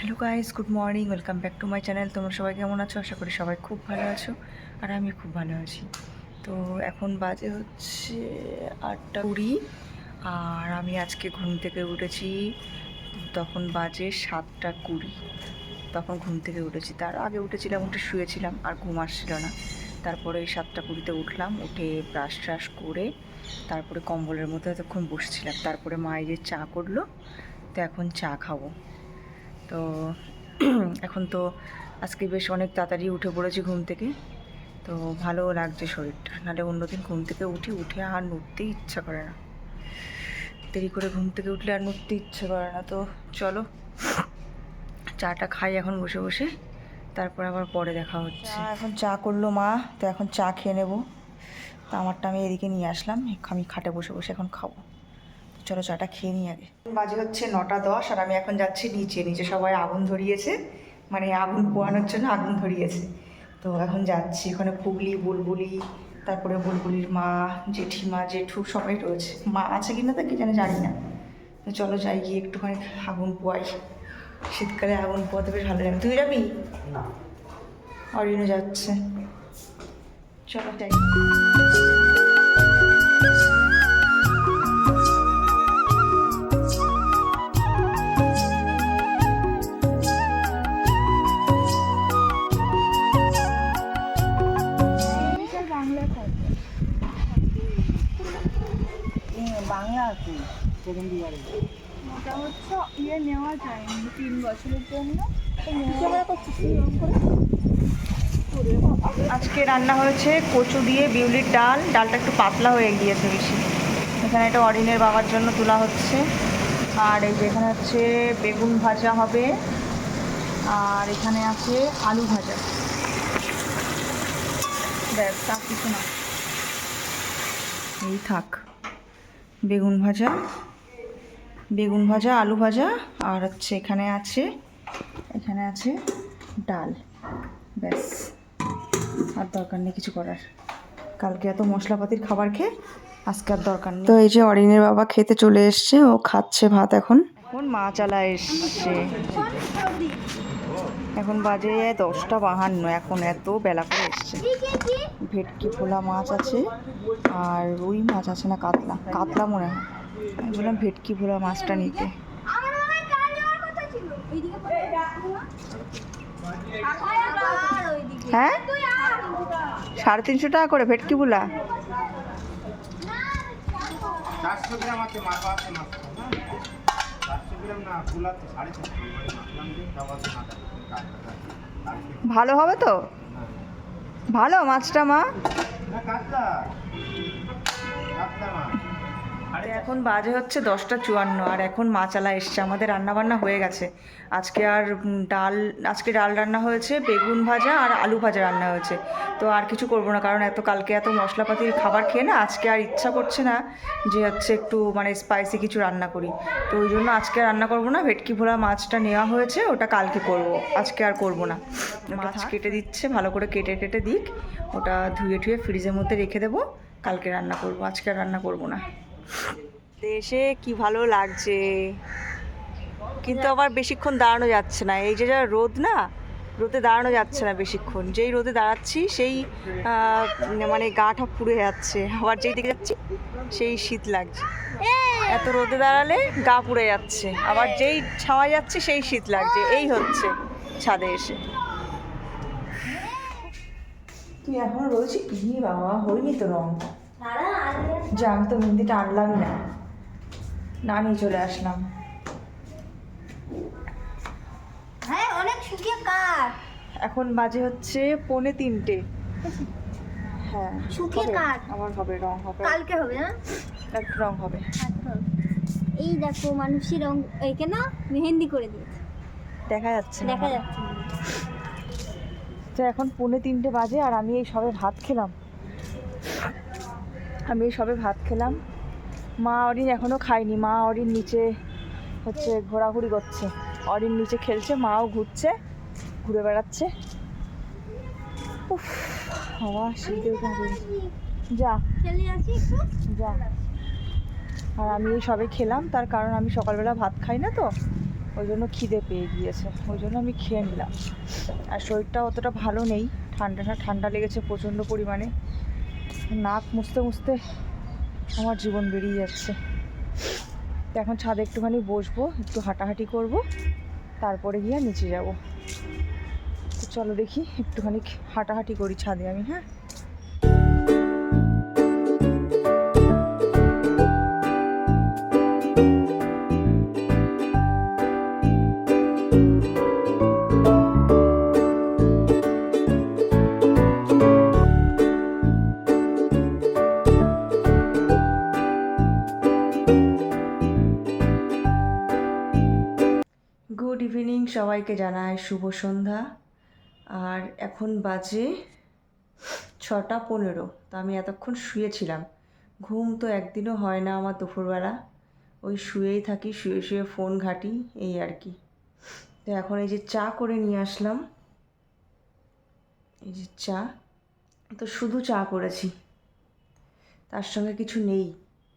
Hello guys good morning welcome back to my channel তোমরা সবাই কেমন আছো? আশা করি সবাই খুব ভালো আছো আর আমি খুব ভালো আছি। তো এখন বাজে হচ্ছে আটটা কুড়ি আর আমি আজকে ঘুম থেকে উঠেছি, তখন বাজে সাতটা কুড়ি। তখন ঘুম থেকে উঠেছি। তার আগে উঠেছিলাম, উঠে শুয়েছিলাম আর ঘুম আসছিল না। তারপরে এই সাতটা কুড়িতে উঠলাম, উঠে ব্রাশ ট্রাশ করে তারপরে কম্বলের মধ্যে এতক্ষণ বসছিলাম। তারপরে মায়ের চা করল, তো এখন চা খাব। তো এখন তো আজকে বেশ অনেক তাড়াতাড়ি উঠে পড়েছি ঘুম থেকে। তো ভালোও লাগছে শরীরটা, নাহলে অন্যদিন ঘুম থেকে উঠি, উঠে আর নড়তেই ইচ্ছা করে না। দেরি করে ঘুম থেকে উঠলে আর নড়তে ইচ্ছে করে না। তো চলো, চাটা খাই এখন বসে বসে, তারপর আবার পরে দেখা হচ্ছে। এখন চা করল মা, তো এখন চা খেয়ে নেব। তো আমারটা আমি এদিকে নিয়ে আসলাম, আমি খাটে বসে বসে এখন খাব। চলো চাটা খেয়ে নিই আগে। বাজে হচ্ছে নটা দশ আর আমি এখন যাচ্ছি নিচে। নিচে সবাই আগুন ধরিয়েছে। মানে আগুন পোয়ানোর জন্য আগুন ধরিয়েছে। তো এখন যাচ্ছি। ওখানে পুগলি বুলবুলি তারপরে বুলবুলির মা জেঠিমা জেঠু সবাই রয়েছে। মা আছে কিনা তা কি জানি জানি না। তো চলো যাই গিয়ে একটুখানি আগুন পোয়াই। শীতকালে আগুন পোয়াতে বেশ ভালো লাগে। তুই যাবি? না। যাচ্ছে। চলো যাই। ইয়ারে ওটা হচ্ছে ইয়ে নেওয়া যায় তিন বছরের জন্য। তো। আজকে রান্না হয়েছে কচু দিয়ে বিউলির ডাল। ডালটা একটু পাতলা হয়ে গিয়েছে বেশি। এখানে একটা অরিনের বাবার জন্য তোলা হচ্ছে। আর এই যে এখানে হচ্ছে বেগুন ভাজা হবে। আর এখানে আছে আলু ভাজা। ব্যাস তার কিছু না। এই থাক। বেগুন ভাজা। বেগুন ভাজা আলু ভাজা আর হচ্ছে এখানে আছে এখানে আছে ডাল। ব্যাস আর দরকার নেই কিছু করার। কালকে এত মশলাপাতির খাবার খেয়ে আজকে আর দরকার নেই। তো এই যে অরিনের বাবা খেতে চলে এসছে ও খাচ্ছে ভাত এখন। এখন মা চালা এসছে। এখন বাজে দশটা বাহান্ন এখন এত বেলা করে এসছে। ভেটকি ফোলা মাছ আছে আর রুই মাছ আছে না কাতলা। কাতলা মনে হয়। আমি বললাম ভেটকি ফোলা মাছটা নিতে। আমার মনে হয়। হ্যাঁ? সাড়ে তিনশো টাকা করে ভেটকি না ভালো হবে তো? ভালো মাছটা মা। এখন বাজে হচ্ছে দশটা চুয়ান্ন আর এখন মাচালা এসছে। আমাদের রান্না বান্না হয়ে গেছে। আজকে আর ডাল আজকে ডাল রান্না হয়েছে বেগুন ভাজা আর আলু ভাজা রান্না হয়েছে। তো আর কিছু করব না কারণ এত কালকে এত মশলাপাতির খাবার খেয়ে না আজকে আর ইচ্ছা করছে না যে হচ্ছে একটু মানে স্পাইসি কিছু রান্না করি। তো ওই জন্য আজকে রান্না করব না ভেটকি ভোলা মাছটা নেওয়া হয়েছে ওটা কালকে করব। আজকে আর করব না। মাছ? কেটে দিচ্ছে ভালো করে কেটে কেটে দিক। ওটা ধুয়ে ধুয়ে ফ্রিজের মধ্যে রেখে দেবো কালকে রান্না করব। আজকে আর রান্না করব না। দেশে কি ভালো লাগছে? কিন্তু আবার বেশিক্ষণ দাঁড়ানো যাচ্ছে না। এই যে যা রোদ না, রোদে দাঁড়ানো যাচ্ছে না বেশিক্ষণ। যেই রোদে দাঁড়াচ্ছি, সেই মানে গাটা পুড়ে যাচ্ছে। আবার যেই দিকে যাচ্ছি, সেই শীত লাগছে। এত রোদে দাঁড়ালে গা পুড়ে যাচ্ছে। আবার যেই ছাওয়া যাচ্ছে, সেই শীত লাগছে। এই হচ্ছে ছাদে এসে। তুই এখনও রয়েছি কি বাবা, হয়নি তো রং। যে আমি তো মেহেন্দিটা আনলামই না। না নিয়ে চলে আসলাম। হ্যাঁ এখন বাজে হচ্ছে পৌনে তিনটে। হ্যাঁ শুকিয়ে। আমার হবে রং হবে। কালকে হবে না একটু রং হবে। এই দেখো মানুষই রং এখানে মেহেন্দি করে দিয়েছে। দেখা যাচ্ছে দেখা যাচ্ছে তো এখন পৌনে তিনটে বাজে আর আমি এই সবে ভাত খেলাম। আমি সবে ভাত খেলাম। মা অরিন এখনও খায়নি। মা অরিন নিচে হচ্ছে ঘোরাঘুরি করছে। অরিন নিচে খেলছে মাও ঘুরছে ঘুরে বেড়াচ্ছে। উফ হাওয়া যা। যা। আর আমি এই সবে খেলাম। তার কারণ আমি সকালবেলা ভাত খাই না তো। ওই জন্য খিদে পেয়ে গিয়েছে। ওই জন্য আমি খেয়ে নিলাম। আর শরীরটা অতটা ভালো নেই। ঠান্ডাটা ঠান্ডা লেগেছে প্রচণ্ড পরিমাণে। নাক মুছতে মুছতে আমার জীবন বেরিয়ে যাচ্ছে। তো এখন ছাদে একটুখানি বসবো, একটু হাঁটাহাঁটি করব, তারপরে গিয়ে নিচে যাব। চলো দেখি, একটুখানি হাঁটাহাঁটি করি ছাদে আমি হ্যাঁ? সবাইকে জানাই শুভ সন্ধ্যা। আর এখন বাজে ছটা পনেরো, তো আমি এতক্ষণ শুয়েছিলাম। ঘুম তো একদিনও হয় না আমার দুপুরবেলা। ওই শুয়েই থাকি, শুয়ে শুয়ে ফোন ঘাঁটি, এই আর কি। তো এখন এই যে চা করে নিয়ে আসলাম। এই যে চা, তো শুধু চা করেছি। তার সঙ্গে কিছু নেই,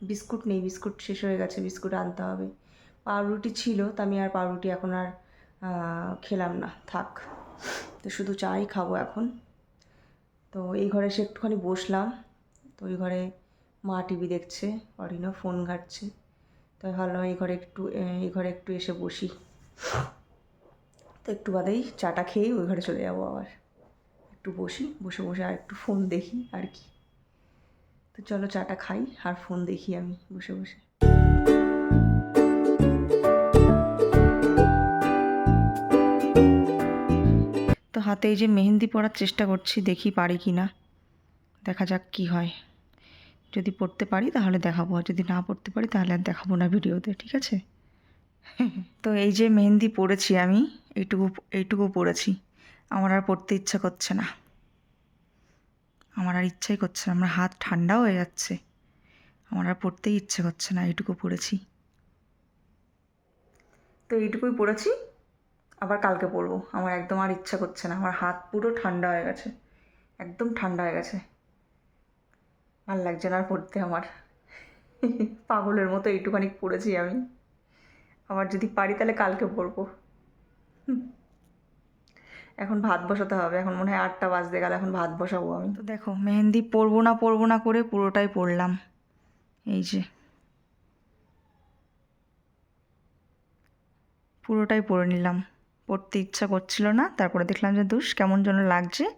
বিস্কুট নেই, বিস্কুট শেষ হয়ে গেছে, বিস্কুট আনতে হবে। পাউরুটি ছিল, তা আমি আর পাউরুটি এখন আর খেলাম না, থাক। তো শুধু চাই খাব এখন। তো এই ঘরে এসে একটুখানি বসলাম। তো ওই ঘরে মা টিভি দেখছে, অরিনও ফোন ঘাটছে। তো আমি ভাবলাম এই ঘরে একটু, এই ঘরে একটু এসে বসি। তো একটু বাদেই চাটা খেয়ে ওই ঘরে চলে যাব আবার। একটু বসি, বসে বসে আর একটু ফোন দেখি আর কি। তো চলো চাটা খাই, আর ফোন দেখি আমি বসে বসে। হাতে এই যে মেহেন্দি পরার চেষ্টা করছি, দেখি পারি কি না দেখা যাক কি হয়। যদি পড়তে পারি তাহলে দেখাবো, আর যদি না পড়তে পারি তাহলে আর দেখাবো না ভিডিওতে, ঠিক আছে? তো এই যে মেহেন্দি পড়েছি আমি, এইটুকু এইটুকু পড়েছি আমার আর পড়তে ইচ্ছা করছে না। আমার আর ইচ্ছাই করছে না, আমার হাত ঠান্ডা হয়ে যাচ্ছে। আমার আর পড়তেই ইচ্ছে করছে না, এইটুকু পড়েছি তো এইটুকুই পড়েছি আবার কালকে পরবো। আমার একদম আর ইচ্ছা করছে না। আমার হাত পুরো ঠান্ডা হয়ে গেছে। একদম ঠান্ডা হয়ে গেছে। ভালো লাগছে না আর পড়তে আমার। পাগলের মতো এইটুখানি পড়েছি আমি। আবার যদি পারি তাহলে কালকে হুম। এখন ভাত বসাতে হবে। এখন মনে হয় আটটা বাজতে গেলে। এখন ভাত বসাবো আমি। তো দেখো, মেহেন্দি পরবো না পরবো না করে পুরোটাই পরলাম। এই যে। পুরোটাই পরে নিলাম। পড়তে ইচ্ছা করছিল না। তারপরে দেখলাম যে দুষ কেমন যেন লাগছে।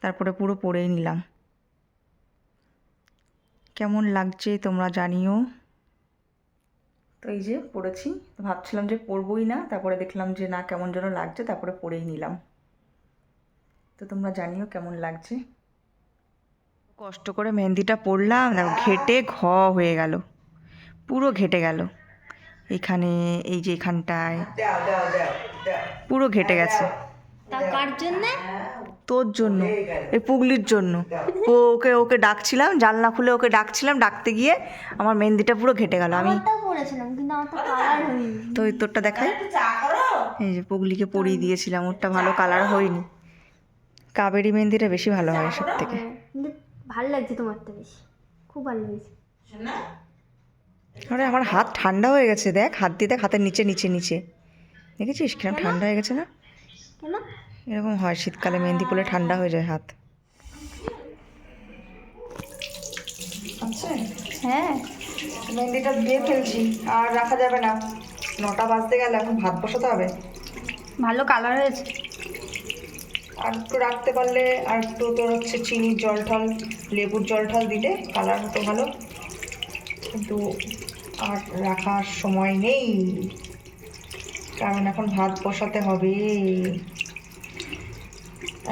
তারপরে পুরো পরেই নিলাম। কেমন লাগছে তোমরা জানিও। তো এই যে পড়েছি। ভাবছিলাম যে পরবই না। তারপরে দেখলাম যে, না, কেমন যেন লাগছে। তারপরে পরেই নিলাম। তো তোমরা জানিও কেমন লাগছে। কষ্ট করে মেহেন্দিটা পড়লাম। ঘেটে ঘ হয়ে গেল। পুরো ঘেটে গেল। এখানে, এই যে এখানটায়। পুরো ঘেটে গেছে। কার জন্য? তোর জন্য এই পুগলির জন্য। ও ওকে ওকে ডাকছিলাম জানলা খুলে ওকে ডাকছিলাম ডাকতে গিয়ে আমার মেহেন্দিটা পুরো ঘেটে গেল। আমি তো ওই তোরটা দেখাই। এই যে পুগলিকে পরিয়ে দিয়েছিলাম ওরটা ভালো কালার হয়নি। কাবেরি মেহেন্দিটা বেশি ভালো হয় সব থেকে কিন্তু ভালো লাগছে তোমারটা বেশি খুব ভালো লাগছে। আরে আমার হাত ঠান্ডা হয়ে গেছে দেখ হাত দিয়ে দেখ হাতের নিচে নিচে নিচে। দেখেছিস কিরম ঠান্ডা হয়ে গেছে না? এরকম হয় শীতকালে মেহেন্দি পরলে ঠান্ডা হয়ে যায় হাত। হ্যাঁ মেহেন্দিটা দিয়ে ফেলছি আর রাখা যাবে না। নটা বাজতে গেলে এখন ভাত বসাতে হবে। ভালো কালার হয়েছে। আর একটু রাখতে পারলে আর একটু তোর হচ্ছে চিনির জল টল লেবুর জল টল দিলে কালার হতো ভালো। কিন্তু আর রাখার সময় নেই। কারণ এখন ভাত বসাতে হবে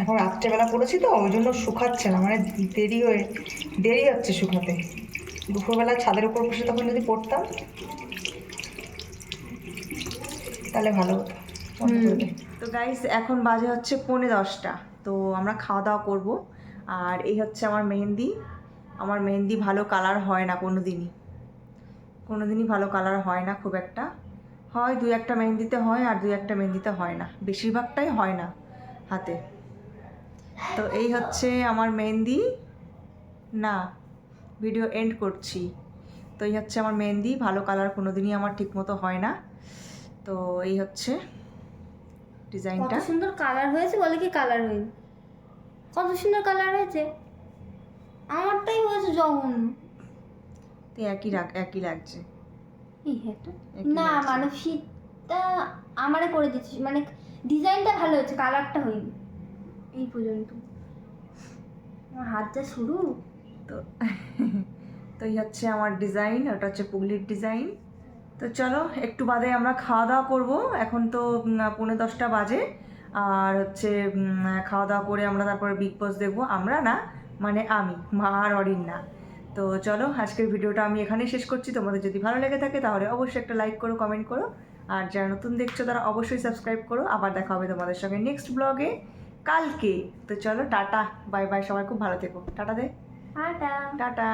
এখন রাত্রেবেলা পড়েছি তো ওই জন্য শুকাচ্ছে না মানে দেরি হয়ে দেরি হচ্ছে শুকাতে। দুপুরবেলা ছাদের উপর বসে তখন যদি পড়তাম তাহলে ভালো হতো। তো গাইস এখন বাজে হচ্ছে পৌনে দশটা তো আমরা খাওয়া দাওয়া করব। আর এই হচ্ছে আমার মেহেন্দি। আমার মেহেন্দি ভালো কালার হয় না কোনো দিনই কোনো দিনই ভালো কালার হয় না খুব একটা। হয় দু একটা মেহেন্দিতে হয় আর দু একটা মেহেন্দিতে হয় না। বেশিরভাগটাই হয় না হাতে। তো এই হচ্ছে আমার মেহেন্দি না ভিডিও এন্ড করছি। তো এই হচ্ছে আমার মেহেন্দি ভালো কালার কোনো দিনই আমার ঠিকমতো হয় না। তো এই হচ্ছে কত ডিজাইনটা সুন্দর কালার হয়েছে বলে কি কালার হয়নি? কত সুন্দর কালার হয়েছে? আমারটাই হয়েছে জঘন্য। তো একই রাখ একই লাগছে। না লাগছে। মানে ফিটটা আমারে করে দিচ্ছিস মানে ডিজাইনটা ভালো হয়েছে কালারটা হয়নি। এই পর্যন্ত। হাত যা শুরু তো তো এই হচ্ছে আমার ডিজাইন ওটা হচ্ছে পুগলির ডিজাইন তো চলো একটু বাদে আমরা খাওয়া দাওয়া করব। এখন তো পৌনে দশটা বাজে। আর হচ্ছে খাওয়া দাওয়া করে আমরা তারপরে বিগ বস দেখব। আমরা না মানে আমি মা আর অরিন না তো চলো আজকের ভিডিওটা আমি এখানেই শেষ করছি। তোমাদের যদি ভালো লেগে থাকে তাহলে অবশ্যই একটা লাইক করো কমেন্ট করো। আর যারা নতুন দেখছ তারা অবশ্যই সাবস্ক্রাইব করো। আবার দেখা হবে তোমাদের সঙ্গে নেক্সট ব্লগে কালকে। তো চলো টাটা। বাই বাই সবাই খুব ভালো থেকো। টাটা দে। টাটা। টাটা।